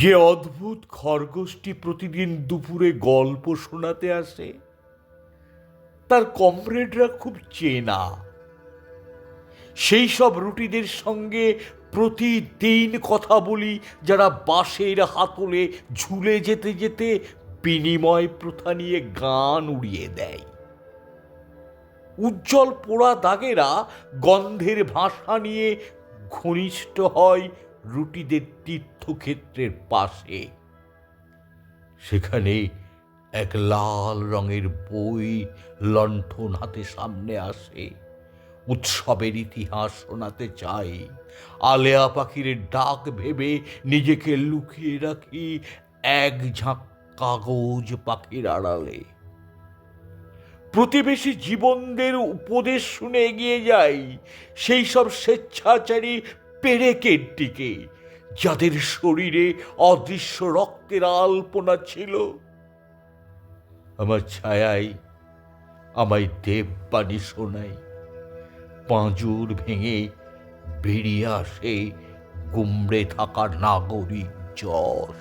যে অদ্ভুত খরগোশটি প্রতিদিন দুপুরে গল্প শোনাতে আসে, তার কমরেডরা খুব চেনা। সেই সব রুটিদের সঙ্গে প্রতিদিন কথা বলি, যারা বাঁশের হাতলে ঝুলে যেতে যেতে বিনিময় প্রথা নিয়ে গান উড়িয়ে দেয়। উজ্জ্বল পোড়া দাগেরা গন্ধের ভাষা নিয়ে ঘনিষ্ঠ হয় রুটিদের তীর্থক্ষেত্রের পাশে। সেখানে এক লাল রঙের বই লণ্ঠন হাতে সামনে আসে। উৎসবের ইতিহাস শোনাতে চাই। আলেয়া পাখির ডাক ভেবে নিজেকে লুকিয়ে রাখি এক ঝাঁক কাগজ পাখির আড়ালে। প্রতিবেশী জীবনদের উপদেশ শুনে এগিয়ে যাই। সেই সব স্বেচ্ছাচারী পেরেকের দিকে যাদের শরীরে অদৃশ্য রক্তের আলপনা ছিল। আমার ছায়াই আমায় দেব বাণী শোনায়, পাঁজুর ভেঙে বেরিয়ে আসে গুমড়ে থাকা নাগরিক জ্বর।